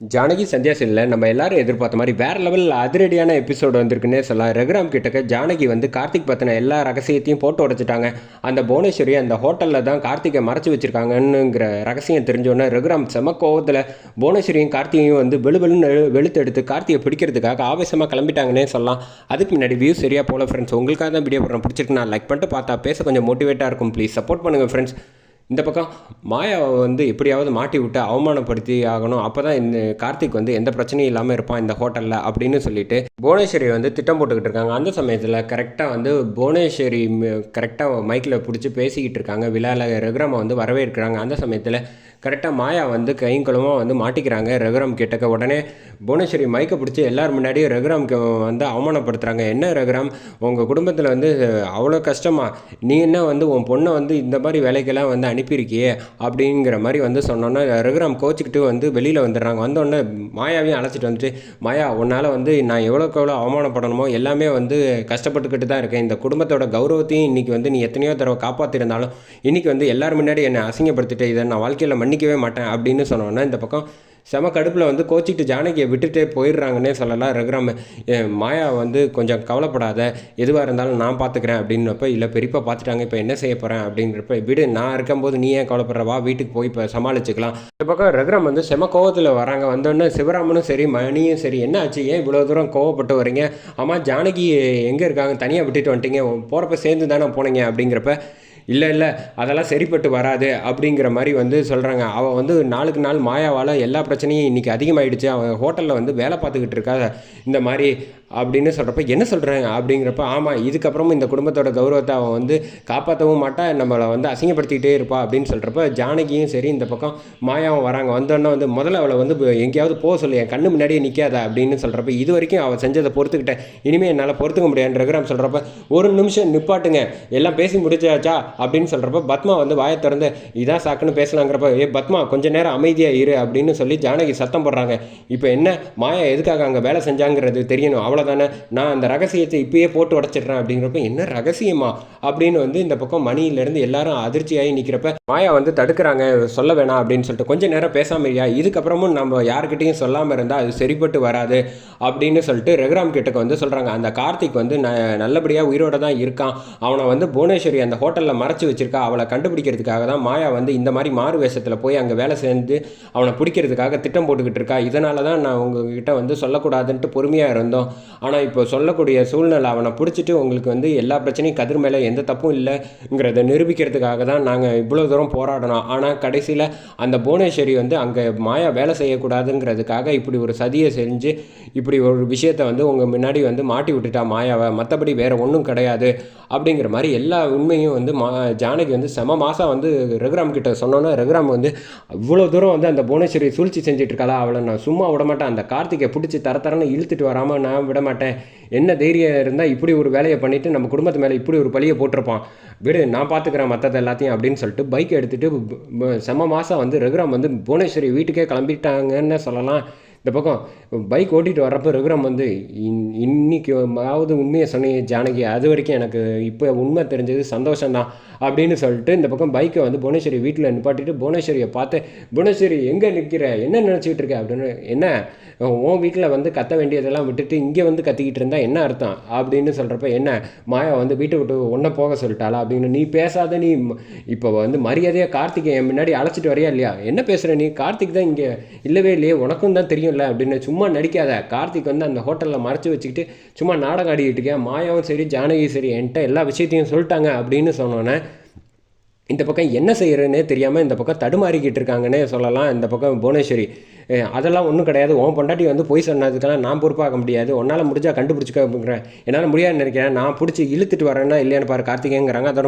ஜானகி சந்தியா செல்லில் நம்ம எல்லாரும் எதிர்பார்த்த மாதிரி வேற லெவலில் அதிரடியான எபிசோடு வந்திருக்குன்னே சொல்லலாம். ரகுராம் கிட்டக்க ஜானகி வந்து கார்த்திக் பற்றின எல்லா ரகசியத்தையும் போட்டு உடைச்சிட்டாங்க. அந்த புவனேஸ்வரி அந்த ஹோட்டலில் தான் கார்த்திகை மறைச்சி வச்சிருக்காங்கன்னுங்கிற ரகசியம் தெரிஞ்சோடனே ரகுராம் செம கோவத்தில் புவனேஸ்வரியும் கார்த்திகையும் வந்து வெளுவெளுன்னு வெளுத்து எடுத்து கார்த்திகை பிடிக்கிறதுக்காக ஆவேசமாக கிளம்பிட்டாங்கன்னே சொல்லலாம். அதுக்கு முன்னாடி வியூ சரியாக போல ஃப்ரெண்ட்ஸ் உங்களுக்காக தான் வீடியோ போடுறேன். பிடிச்சிருக்கு நான் லைக் பண்ணிட்டு பார்த்தா பேச கொஞ்சம் மோட்டிவேட்டாக இருக்கும். ப்ளீஸ் சப்போர்ட் பண்ணுங்கள் ஃப்ரெண்ட்ஸ் இந்த பக்கம் மாயாவை வந்து எப்படியாவது மாட்டி விட்டு அவமானப்படுத்தி ஆகணும். அப்போ தான் இந்த கார்த்திக் வந்து எந்த பிரச்சனையும் இல்லாமல் இருப்பான் இந்த ஹோட்டலில் அப்படின்னு சொல்லிட்டு புவனேஸ்வரி வந்து திட்டம் போட்டுக்கிட்டு இருக்காங்க. அந்த சமயத்தில் கரெக்டாக வந்து புவனேஸ்வரி கரெக்டாக மைக்கில் பிடிச்சி பேசிக்கிட்டு இருக்காங்க. விழாவில் ரகுராமை வந்து வரவேற்கிறாங்க. அந்த சமயத்தில் கரெக்டாக மாயா வந்து கைங்குளமாக வந்து மாட்டிக்கிறாங்க. ரகுராம் கிட்டக்க உடனே புவனேஸ்வரி மைக்கை பிடிச்சி எல்லார் முன்னாடியும் ரகுராம்க்கு வந்து அவமானப்படுத்துகிறாங்க என்ன ரகுராம் உங்கள் குடும்பத்தில் வந்து அவ்வளோ கஷ்டமாக நீ என்ன வந்து உன் பொண்ணை வந்து இந்த மாதிரி வேலைக்கெல்லாம் வந்து அனுப்பியிருக்கியே? அப்படிங்கிற மாதிரி வந்து சொன்னோன்னே ரகுராம் கோச்சிக்கிட்டு வந்து வெளியில் வந்துடுறாங்க. வந்தோடனே மாயாவையும் அழைச்சிட்டு வந்துட்டு மாயா உன்னால் வந்து நான் எவ்வளோக்கு எவ்வளோ அவமானப்படணுமோ எல்லாமே வந்து கஷ்டப்பட்டுக்கிட்டு தான் இருக்கேன். இந்த குடும்பத்தோட கௌரவத்தையும் இன்றைக்கி வந்து நீ எத்தனையோ தடவை காப்பாற்றிருந்தாலும் இன்றைக்கி வந்து எல்லோரும் முன்னாடி என்னை அசிங்கப்படுத்திட்டு இதை நான் வாழ்க்கையில் மன்னிக்கவே மாட்டேன் அப்படின்னு சொன்னோன்னே இந்த பக்கம் செம கடுப்பில் வந்து கோச்சிக்கிட்டு ஜானகியை விட்டுட்டே போயிடுறாங்கன்னே சொல்லலாம் ரகுராம. மாயா வந்து கொஞ்சம் கவலைப்படாத எதுவாக இருந்தாலும் நான் பார்த்துக்கிறேன் அப்படின்னப்ப இல்லை பெரியப்பா பார்த்துட்டாங்க இப்போ என்ன செய்ய போகிறேன் அப்படின்றப்ப விடு நான் இருக்கும்போது நீ ஏன் கவலைப்படுறவா வீட்டுக்கு போய் இப்போ சமாளிச்சுக்கலாம். இந்த பக்கம் ரகுராம் வந்து செம கோவத்தில் வராங்க. வந்தோடனே சிவராமனும் சரி மணியும் சரி என்ன ஆச்சு? ஏன் இவ்வளோ தூரம் கோவப்பட்டு வரீங்க ஆமாம் ஜானகி எங்கே இருக்காங்க? தனியாக விட்டுட்டு வந்துட்டீங்க. போகிறப்ப சேர்ந்து தானே போனீங்க? அப்படிங்கிறப்ப இல்லை இல்லை அதெல்லாம் சரிப்பட்டு வராது அப்படிங்கிற மாதிரி வந்து சொல்கிறாங்க அவள் வந்து நாளுக்கு நாள் மாயாவால் எல்லா பிரச்சனையும் இன்றைக்கி அதிகமாகிடுச்சு அவன் ஹோட்டலில் வந்து வேலை பார்த்துக்கிட்டு இருக்கா இந்த மாதிரி அப்படின்னு சொல்கிறப்ப என்ன சொல்கிறாங்க அப்படிங்கிறப்ப ஆமாம் இதுக்கப்புறமும் இந்த குடும்பத்தோட கௌரவத்தை அவன் வந்து காப்பாற்றவும் மாட்டா நம்மளை வந்து அசிங்கப்படுத்திக்கிட்டே இருப்பா அப்படின்னு சொல்கிறப்ப ஜானகியும் சரி இந்த பக்கம் மாயாவும் வராங்க. வந்தோடனே வந்து முதல்ல அவளை வந்து எங்கேயாவது போக சொல்லு என் கண்ணு முன்னாடியே நிற்காத அப்படின்னு சொல்கிறப்ப இது வரைக்கும் அவள் செஞ்சதை பொறுத்துக்கிட்டேன். இனிமேல் என்னால் பொறுத்துக்க முடியாது ரகுராம் சொல்கிறப்ப ஒரு நிமிஷம் நிப்பாட்டுங்க. எல்லாம் பேசி முடிச்சாச்சா? அப்படின்னு சொல்கிறப்ப பத்மா வந்து வாயை திறந்து இதான் சாக்குன்னு பேசலாங்கிறப்ப ஏ பத்மா கொஞ்ச நேரம் அமைதியாக இரு அப்படின்னு சொல்லி ஜானகி சத்தம் போடுறாங்க. இப்போ என்ன மாயா எதுக்காக அங்கே வேலை செஞ்சாங்கிறது தெரியணும் அவ்வளோதானே நான் அந்த ரகசியத்தை இப்பயே போட்டு உடச்சிடுறேன் அப்படிங்கிறப்ப என்ன ரகசியமா? அப்படின்னு வந்து இந்த பக்கம் மணியிலேருந்து எல்லாரும் அதிர்ச்சியாகி நிற்கிறப்ப மாயா வந்து தடுக்கிறாங்க சொல்ல வேணாம் அப்படின்னு சொல்லிட்டு கொஞ்ச நேரம் பேசாம இல்லையா இதுக்கப்புறமும் நம்ம யாருக்கிட்டையும் சொல்லாமல் இருந்தால் அது சரிப்பட்டு வராது அப்படின்னு சொல்லிட்டு ரகுராம் கிட்டக்கு வந்து சொல்கிறாங்க அந்த கார்த்திக் வந்து ந நல்லபடியாக உயிரோட தான் இருக்கான். அவனை வந்து புவனேஸ்வரி அந்த ஹோட்டலில் மறைச்சி வச்சிருக்கா அவளை கண்டுபிடிக்கிறதுக்காக தான் மாயா வந்து இந்த மாதிரி மாறு வேஷத்தில் போய் அங்கே வேலை சேர்ந்து அவனை பிடிக்கிறதுக்காக திட்டம் போட்டுக்கிட்டு இருக்கா. இதனால தான் நான் உங்ககிட்ட வந்து சொல்லக்கூடாதுன்ட்டு பொறுமையாக இருந்தோம். ஆனால் இப்போ சொல்லக்கூடிய சூழ்நிலை அவனை பிடிச்சிட்டு உங்களுக்கு வந்து எல்லா பிரச்சனையும் கதிர் மேலே எந்த தப்பும் இல்லைங்கிறத நிரூபிக்கிறதுக்காக தான் நாங்கள் இவ்வளோ தூரம் போராடினோம். ஆனால் கடைசியில் அந்த புவனேஸ்வரி வந்து அங்கே மாயா வேலை செய்யக்கூடாதுங்கிறதுக்காக இப்படி ஒரு சதியை செஞ்சு இப்படி ஒரு விஷயத்தை வந்து உங்கள் முன்னாடி வந்து மாட்டி விட்டுட்டா மாயாவை. மற்றபடி வேறு ஒன்றும் கிடையாது. அப்படிங்கிற மாதிரி எல்லா உண்மையும் வந்து மா ஜானகி வந்து செம மாதம் வந்து ரகுராம் கிட்ட சொன்னோன்னே ரகுராம் வந்து அவ்வளோ தூரம் வந்து அந்த புவனேஸ்வரி சூழ்ச்சி செஞ்சுட்டு இருக்காளா அவளை நான் சும்மா விட மாட்டேன் அந்த கார்த்திகை பிடிச்சி தர தரன்னு இழுத்துட்டு வராமல் நான் விட மாட்டேன் என்ன தைரியம் இருந்தால் இப்படி ஒரு வேலையை பண்ணிவிட்டு நம்ம குடும்பத்து மேலே இப்படி ஒரு பழியை போட்டிருப்பான். விடு நான் பார்த்துக்கிறேன் மற்றது எல்லாத்தையும் அப்படின்னு சொல்லிட்டு பைக் எடுத்துகிட்டு செம மாதம் வந்து ரகுராம் வந்து புவனேஸ்வரி வீட்டுக்கே கிளம்பிட்டாங்கன்னு சொல்லலாம். இந்த பக்கம் பைக் ஓட்டிகிட்டு வரப்போ ரகுராம் வந்து இன் இன்னைக்கு ஆவது உண்மையை சொன்னீங்க ஜானகி அது வரைக்கும் எனக்கு இப்போ உண்மை தெரிஞ்சது சந்தோஷம்தான் அப்படின்னு சொல்லிட்டு இந்த பக்கம் பைக்கை வந்து புவனேஸ்வரி வீட்டில் நிப்பாட்டிட்டு புவனேஸ்வரியை பார்த்து புவனேஸ்வரி எங்கே நிற்கிற என்ன நினச்சிக்கிட்டு இருக்க? அப்படின்னு என்ன? உன் வீட்டில் வந்து கத்த வேண்டியதெல்லாம் விட்டுட்டு இங்கே வந்து கத்திக்கிட்டு இருந்தால் என்ன அர்த்தம்? அப்படின்னு சொல்கிறப்ப என்ன? மாயா வந்து வீட்டை விட்டு ஒன்றை போக சொல்லிட்டாளா? அப்படின்னு நீ பேசாத நீ இப்போ வந்து மரியாதையாக கார்த்திகை என் முன்னாடி அழைச்சிட்டு வரையா இல்லையா? என்ன பேசுகிற நீ? கார்த்திக் தான் இங்கே இல்லவே இல்லையே உனக்கும் தான் இல்லை அப்படின்னு சும்மா நடிக்காத. கார்த்திக் வந்து அந்த ஹோட்டலில் மறைச்சி வச்சுக்கிட்டு சும்மா நாடகம் ஆடிக்கிட்டு இருக்கேன். மாயாவும் சரி ஜானகியும் சரி என்கிட்ட எல்லா விஷயத்தையும் சொல்லிட்டாங்க அப்படின்னு சொன்னோன்னே இந்த பக்கம் என்ன செய்கிறேன்னே தெரியாமல் இந்த பக்கம் தடுமாறிக்கிட்டு இருக்காங்கன்னே சொல்லலாம். இந்த பக்கம் புவனேஸ்வரி அதெல்லாம் ஒன்றும் கிடையாது. உன் பொண்டாட்டி வந்து போய் சொன்னதுக்கெல்லாம் நான் பொறுப்பாக முடியாது. உன்னால் முடிஞ்சால் கண்டுபிடிச்சிக்க என்னால் முடியாதுன்னு நினைக்கிறேன். நான் பிடிச்சி இழுத்துட்டு வரேன்னா இல்லையான்னு பாரு கார்த்திகேங்கிறாங்க. அதோட